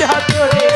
ইচ্ছা করে